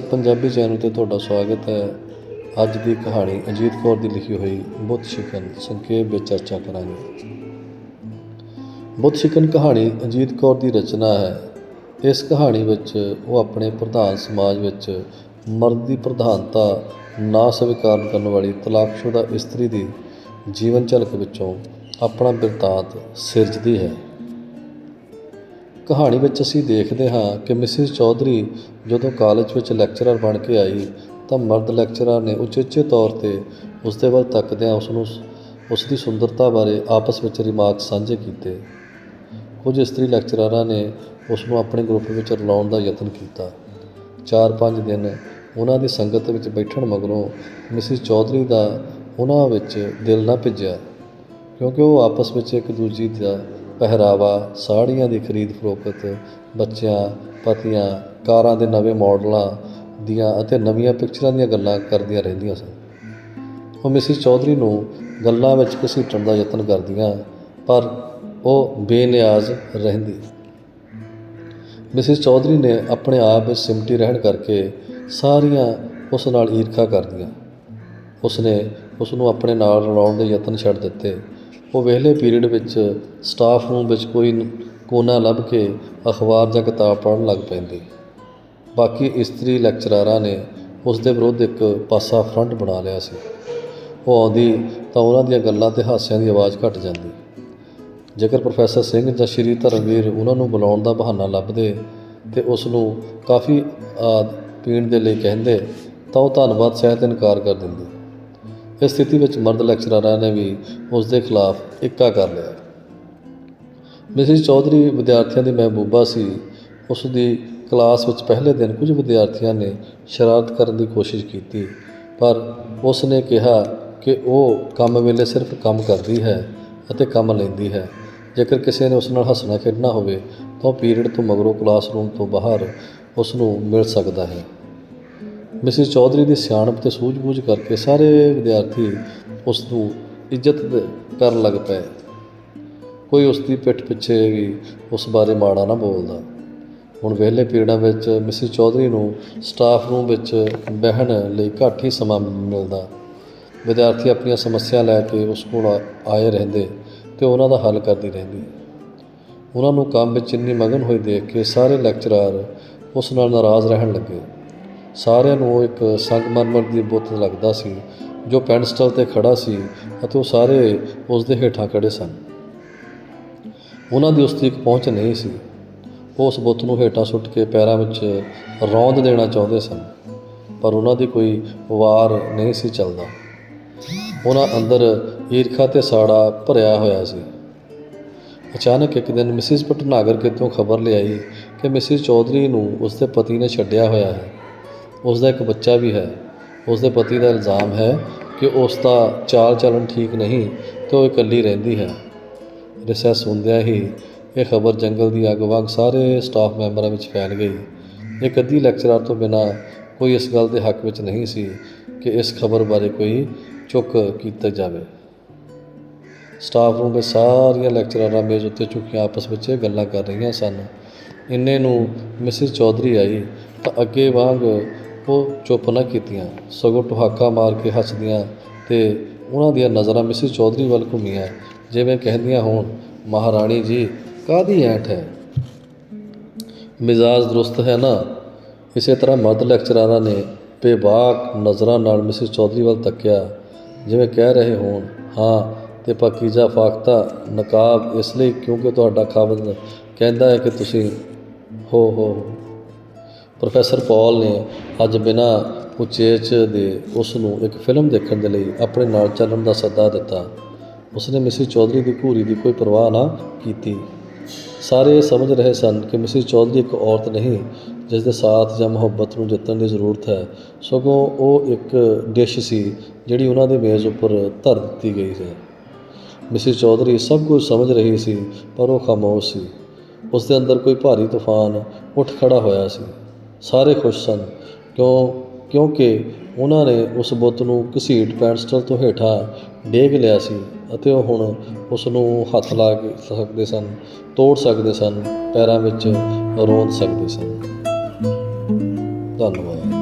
Punjabi channel ਤੇ ਤੁਹਾਡਾ ਸਵਾਗਤ ਹੈ। ਅੱਜ ਦੀ ਕਹਾਣੀ ਅਜੀਤ ਕੌਰ ਦੀ ਲਿਖੀ ਹੋਈ ਬੁੱਧ ਸ਼ਿਕਨ ਸੰਖੇਪ ਵਿੱਚ ਚਰਚਾ ਕਰਾਂਗੇ। ਬੁੱਧ ਸ਼ਿਕਨ ਕਹਾਣੀ ਅਜੀਤ ਕੌਰ ਦੀ ਰਚਨਾ ਹੈ। ਇਸ ਕਹਾਣੀ ਵਿੱਚ ਉਹ ਆਪਣੇ ਪ੍ਰਧਾਨ ਸਮਾਜ ਵਿੱਚ ਮਰਦ ਦੀ ਪ੍ਰਧਾਨਤਾ, ਨਾ ਸਵੀਕਾਰ ਕਰਨ ਵਾਲੀ ਤਲਾਕਸ਼ੁਦਾ ਇਸਤਰੀ ਦੀ ਜੀਵਨ ਝਲਕ ਵਿੱਚੋਂ ਆਪਣਾ ਬਿਰਤਾਂਤ ਸਿਰਜਦੀ ਹੈ। ਕਹਾਣੀ ਵਿੱਚ ਅਸੀਂ ਦੇਖਦੇ ਹਾਂ ਕਿ ਮਿਸਿਸ ਚੌਧਰੀ ਜਦੋਂ ਕਾਲਜ ਵਿੱਚ ਲੈਕਚਰਰ ਬਣ ਕੇ ਆਈ ਤਾਂ ਮਰਦ ਲੈਕਚਰਰ ਨੇ ਉਚੇਚੇ ਤੌਰ ਤੇ ਉਸ ਦੇ ਵੱਲ ਤੱਕਦਿਆਂ ਉਸ ਨੂੰ ਉਸ ਦੀ ਸੁੰਦਰਤਾ ਬਾਰੇ ਆਪਸ ਵਿੱਚ ਰਿਮਾਰਕ ਸਾਂਝੇ ਕੀਤੇ। ਕੁਝ ਇਸਤਰੀ ਲੈਕਚਰਰਾਂ ਨੇ ਉਸ ਨੂੰ ਆਪਣੇ ਗਰੁੱਪ ਵਿੱਚ ਰਲਾਉਣ ਦਾ ਯਤਨ ਕੀਤਾ। 4-5 ਦਿਨ ਉਹਨਾਂ ਦੀ ਸੰਗਤ ਵਿੱਚ ਬੈਠਣ ਮਗਰੋਂ ਮਿਸਿਸ ਚੌਧਰੀ ਦਾ ਉਹਨਾਂ ਵਿੱਚ ਦਿਲ ਨਾ ਭਿੱਜਿਆ, ਕਿਉਂਕਿ ਉਹ ਆਪਸ ਵਿੱਚ ਇੱਕ ਦੂਜੀ ਦਾ ਪਹਿਰਾਵਾ, ਸਾੜੀਆਂ ਦੀ ਖਰੀਦ ਫਰੋਖਤ, ਬੱਚਿਆਂ, ਪਤੀਆਂ, ਕਾਰਾਂ ਦੇ ਨਵੇਂ ਮਾਡਲਾਂ ਦੀਆਂ ਅਤੇ ਨਵੀਆਂ ਪਿਕਚਰਾਂ ਦੀਆਂ ਗੱਲਾਂ ਕਰਦੀਆਂ ਰਹਿੰਦੀਆਂ ਸਨ। ਉਹ ਮਿਸਿਸ ਚੌਧਰੀ ਨੂੰ ਗੱਲਾਂ ਵਿੱਚ ਘਸੀਟਣ ਦਾ ਯਤਨ ਕਰਦੀਆਂ, ਪਰ ਉਹ ਬੇਨਿਆਜ਼ ਰਹਿੰਦੀ। ਮਿਸਿਸ ਚੌਧਰੀ ਨੇ ਆਪਣੇ ਆਪ ਸਿਮਟੀ ਰਹਿਣ ਕਰਕੇ ਸਾਰੀਆਂ ਉਸ ਨਾਲ ਈਰਖਾ ਕਰਦੀਆਂ। ਉਸ ਨੇ ਉਸ ਨੂੰ ਆਪਣੇ ਨਾਲ ਰਲਾਉਣ ਦੇ ਯਤਨ ਛੱਡ ਦਿੱਤੇ। ਉਹ ਵਿਹਲੇ ਪੀਰੀਅਡ ਵਿੱਚ ਸਟਾਫ ਰੂਮ ਵਿੱਚ ਕੋਈ ਕੋਨਾ ਲੱਭ ਕੇ ਅਖਬਾਰ ਜਾਂ ਕਿਤਾਬ ਪੜ੍ਹਨ ਲੱਗ ਪੈਂਦੀ। ਬਾਕੀ ਇਸਤਰੀ ਲੈਕਚਰਾਰਾਂ ਨੇ ਉਸ ਦੇ ਵਿਰੁੱਧ ਇੱਕ ਪਾਸਾ ਫਰੰਟ ਬਣਾ ਲਿਆ ਸੀ। ਉਹ ਆਉਂਦੀ ਤਾਂ ਉਹਨਾਂ ਦੀਆਂ ਗੱਲਾਂ ਤੇ ਹਾਸਿਆਂ ਦੀ ਆਵਾਜ਼ ਘਟ ਜਾਂਦੀ। ਜੇਕਰ ਪ੍ਰੋਫੈਸਰ ਸਿੰਘ ਜਾਂ ਸ਼੍ਰੀ ਧਰਮਵੀਰ ਉਹਨਾਂ ਨੂੰ ਬੁਲਾਉਣ ਦਾ ਬਹਾਨਾ ਲੱਭਦੇ ਤੇ ਉਸ ਨੂੰ ਕਾਫੀ ਆਦ ਪੀਣ ਦੇ ਲਈ ਕਹਿੰਦੇ, ਤਾਂ ਉਹ ਧੰਨਵਾਦ ਸਹਿਤ ਇਨਕਾਰ ਕਰ ਦਿੰਦੀ। ਇਸ ਸਥਿਤੀ ਵਿੱਚ ਮਰਦ ਲੈਕਚਰਾਰਾਂ ਨੇ ਵੀ ਉਸ ਦੇ ਖਿਲਾਫ ਇੱਕਾ ਕਰ ਲਿਆ। ਮਿਸਿਸ ਚੌਧਰੀ ਵਿਦਿਆਰਥੀਆਂ ਦੀ ਮਹਿਬੂਬਾ ਸੀ। ਉਸ ਦੀ ਕਲਾਸ ਵਿੱਚ ਪਹਿਲੇ ਦਿਨ ਕੁਝ ਵਿਦਿਆਰਥੀਆਂ ਨੇ ਸ਼ਰਾਰਤ ਕਰਨ ਦੀ ਕੋਸ਼ਿਸ਼ ਕੀਤੀ, ਪਰ ਉਸ ਨੇ ਕਿਹਾ ਕਿ ਉਹ ਕੰਮ ਵੇਲੇ ਸਿਰਫ ਕੰਮ ਕਰਦੀ ਹੈ ਅਤੇ ਕੰਮ ਲੈਂਦੀ ਹੈ। ਜੇਕਰ ਕਿਸੇ ਨੇ ਉਸ ਨਾਲ ਹੱਸਣਾ ਖੇਡਣਾ ਹੋਵੇ, ਤਾਂ ਉਹ ਪੀਰੀਅਡ ਤੋਂ ਮਗਰੋਂ ਕਲਾਸਰੂਮ ਤੋਂ ਬਾਹਰ ਉਸ ਨੂੰ ਮਿਲ ਸਕਦਾ ਹੈ। ਮਿਸਿਸ ਚੌਧਰੀ ਦੀ ਸਿਆਣਪ ਤੇ ਸੂਝ-ਬੂਝ ਕਰਕੇ ਸਾਰੇ ਵਿਦਿਆਰਥੀ ਉਸ ਨੂੰ ਇੱਜ਼ਤ ਕਰਨ ਲੱਗ ਪਏ। ਕੋਈ ਉਸ ਦੀ ਪਿੱਠ ਪਿੱਛੇ ਵੀ ਉਸ ਬਾਰੇ ਮਾੜਾ ਨਾ ਬੋਲਦਾ। ਹੁਣ ਵਿਹਲੇ ਪੀਰੀਅਡਾਂ ਵਿੱਚ ਮਿਸਿਸ ਚੌਧਰੀ ਨੂੰ ਸਟਾਫ ਰੂਮ ਵਿੱਚ ਬਹਿਣ ਲਈ ਘੱਟ ਹੀ ਸਮਾਂ ਮਿਲਦਾ। ਵਿਦਿਆਰਥੀ ਆਪਣੀਆਂ ਸਮੱਸਿਆ ਲੈ ਕੇ ਉਸ ਕੋਲ ਆ- ਆਏ ਰਹਿੰਦੇ ਤੇ ਉਹਨਾਂ ਦਾ ਹੱਲ ਕਰਦੀ ਰਹਿੰਦੀ। ਉਹਨਾਂ ਨੂੰ ਕੰਮ ਵਿੱਚ ਇੰਨੀ ਮਗਨ ਹੋਈ ਦੇਖ ਕੇ ਸਾਰੇ ਲੈਕਚਰਰ ਉਸ ਨਾਲ ਨਾਰਾਜ਼ ਰਹਿਣ ਲੱਗੇ। ਸਾਰਿਆਂ ਨੂੰ ਉਹ ਇੱਕ ਸੰਗਮਰਮਰ ਦੀ ਬੁੱਤ ਲੱਗਦਾ ਸੀ, ਜੋ ਪੈਨਸਟਲ ਤੇ ਖੜਾ ਸੀ ਅਤੇ ਉਹ ਸਾਰੇ ਉਸ ਦੇ ਹੇਠਾਂ ਖੜੇ ਸਨ। ਉਹਨਾਂ ਦੀ ਉਸ ਦੀ ਇੱਕ ਪਹੁੰਚ ਨਹੀਂ ਸੀ। ਉਹ ਉਸ ਬੁੱਤ ਨੂੰ ਹੇਠਾਂ ਸੁੱਟ ਕੇ ਪੈਰਾਂ ਵਿੱਚ ਰੌਂਦ ਦੇਣਾ ਚਾਹੁੰਦੇ ਸਨ, ਪਰ ਉਹਨਾਂ ਦੀ ਕੋਈ ਵਾਰ ਨਹੀਂ ਸੀ ਚੱਲਦਾ। ਉਹਨਾਂ ਅੰਦਰ ਈਰਖਾ ਤੇ ਸਾੜਾ ਭਰਿਆ ਹੋਇਆ ਸੀ। ਅਚਾਨਕ ਇੱਕ ਦਿਨ ਮਿਸਿਸ ਭਟਨਾਗਰ ਕਿਤੋਂ ਖਬਰ ਲਿਆਈ ਕਿ ਮਿਸਿਸ ਚੌਧਰੀ ਨੂੰ ਉਸਦੇ ਪਤੀ ਨੇ ਛੱਡਿਆ ਹੋਇਆ ਹੈ। ਉਸ ਦਾ ਇੱਕ ਬੱਚਾ ਵੀ ਹੈ ਉਸ ਦੇ ਪਤੀ ਦਾ ਇਲਜ਼ਾਮ ਹੈ ਕਿ ਉਸ ਦਾ ਚਾਲ ਚੱਲਣ ਠੀਕ ਨਹੀਂ ਤੇ ਉਹ ਇਕੱਲੀ ਰਹਿੰਦੀ ਹੈ। ਰਿਸੈਸ ਹੁੰਦਿਆਂ ਹੀ ਇਹ ਖਬਰ ਜੰਗਲ ਦੀ ਅੱਗ ਵਾਂਗ ਸਾਰੇ ਸਟਾਫ ਮੈਂਬਰਾਂ ਵਿੱਚ ਫੈਲ ਗਈ। ਇੱਕ ਅੱਧੀ ਲੈਕਚਰਰ ਤੋਂ ਬਿਨਾ ਕੋਈ ਇਸ ਗੱਲ ਦੇ ਹੱਕ ਵਿੱਚ ਨਹੀਂ ਸੀ ਕਿ ਇਸ ਖਬਰ ਬਾਰੇ ਕੋਈ ਚੁੱਕ ਕੀਤਾ ਜਾਵੇ। ਸਟਾਫ ਰੂਮ ਵਿੱਚ ਸਾਰੀਆਂ ਲੈਕਚਰਰਾਂ ਮੇਜ਼ ਉੱਤੇ ਝੁਕੀਆਂ ਆਪਸ ਵਿੱਚ ਗੱਲਾਂ ਕਰ ਰਹੀਆਂ ਸਨ। ਇੰਨੇ ਨੂੰ ਮਿਸਿਸ ਚੌਧਰੀ ਆਈ ਤਾਂ ਅੱਗੇ ਵਾਂਗ ਉਹ ਚੁੱਪ ਨਾ ਕੀਤੀਆਂ। ਸਗੋਂ ਟੁਹਾਕਾ ਮਾਰ ਕੇ ਹੱਸਦੀਆਂ ਤੇ ਉਹਨਾਂ ਦੀਆਂ ਨਜ਼ਰਾਂ ਮਿਸਿਸ ਚੌਧਰੀ ਵੱਲ ਘੁੰਮੀਆਂ। ਜਿਵੇਂ ਕਹਿੰਦੀਆਂ ਹੋਣ, ਮਹਾਰਾਣੀ ਜੀ ਕਾਦੀ ਐਂਠ ਹੈ? ਮਿਜ਼ਾਜ ਦਰੁਸਤ ਹੈ ਨਾ। ਇਸੇ ਤਰ੍ਹਾਂ ਮਰਦ ਲੈਕਚਰਾਰਾਂ ਨੇ ਬੇਬਾਕ ਨਜ਼ਰਾਂ ਨਾਲ ਮਿਸਿਸ ਚੌਧਰੀ ਵੱਲ ਤੱਕਿਆ। ਜਿਵੇਂ ਕਹਿ ਰਹੇ ਹੋਣ, ਹਾਂ, ਤੇ ਪਾਕੀਜ਼ਾ ਫਾਖਤਾ ਨਕਾਬ ਇਸ ਲਈ ਕਿਉਂਕਿ ਤੁਹਾਡਾ ਖਾਵੰਦ ਕਹਿੰਦਾ ਹੈ ਕਿ ਤੁਸੀਂ ਹੋ ਹੋ ਪ੍ਰੋਫੈਸਰ ਪੌਲ ਨੇ ਅੱਜ ਬਿਨਾਂ ਉਚੇਚ ਦੇ ਉਸ ਨੂੰ ਇੱਕ ਫਿਲਮ ਦੇਖਣ ਦੇ ਲਈ ਆਪਣੇ ਨਾਲ ਚੱਲਣ ਦਾ ਸੱਦਾ ਦਿੱਤਾ। ਉਸਨੇ ਮਿਸਿਸ ਚੌਧਰੀ ਦੀ ਘੂਰੀ ਦੀ ਕੋਈ ਪਰਵਾਹ ਨਾ ਕੀਤੀ। ਸਾਰੇ ਇਹ ਸਮਝ ਰਹੇ ਸਨ ਕਿ ਮਿਸਿਸ ਚੌਧਰੀ ਇੱਕ ਔਰਤ ਨਹੀਂ, ਜਿਸ ਦੇ ਸਾਥ ਜਾਂ ਮੁਹੱਬਤ ਨੂੰ ਜਿੱਤਣ ਦੀ ਜ਼ਰੂਰਤ ਹੈ। ਸਗੋਂ ਉਹ ਇੱਕ ਡਿਸ਼ ਸੀ, ਜਿਹੜੀ ਉਹਨਾਂ ਦੇ ਮੇਜ਼ ਉੱਪਰ ਧਰ ਦਿੱਤੀ ਗਈ ਹੈ ਮਿਸਿਸ ਚੌਧਰੀ ਸਭ ਕੁਝ ਸਮਝ ਰਹੀ ਸੀ, ਪਰ ਉਹ ਖਾਮੋਸ਼ ਸੀ। ਉਸ ਦੇ ਅੰਦਰ ਕੋਈ ਭਾਰੀ ਤੂਫਾਨ ਉੱਠ ਖੜਾ ਹੋਇਆ ਸੀ। ਸਾਰੇ ਖੁਸ਼ ਸਨ। ਕਿਉਂ? ਕਿਉਂਕਿ ਉਹਨਾਂ ਨੇ ਉਸ ਬੁੱਤ ਨੂੰ ਘਸੀਟ ਪੈਨਸਟਲ ਤੋਂ ਹੇਠਾਂ ਡੇਗ ਲਿਆ ਸੀ ਅਤੇ ਉਹ ਹੁਣ ਉਸ ਨੂੰ ਹੱਥ ਲਾ ਕੇ ਸਕਦੇ ਸਨ, ਤੋੜ ਸਕਦੇ ਸਨ, ਪੈਰਾਂ ਵਿੱਚ ਰੋਂਦ ਸਕਦੇ ਸਨ। ਧੰਨਵਾਦ।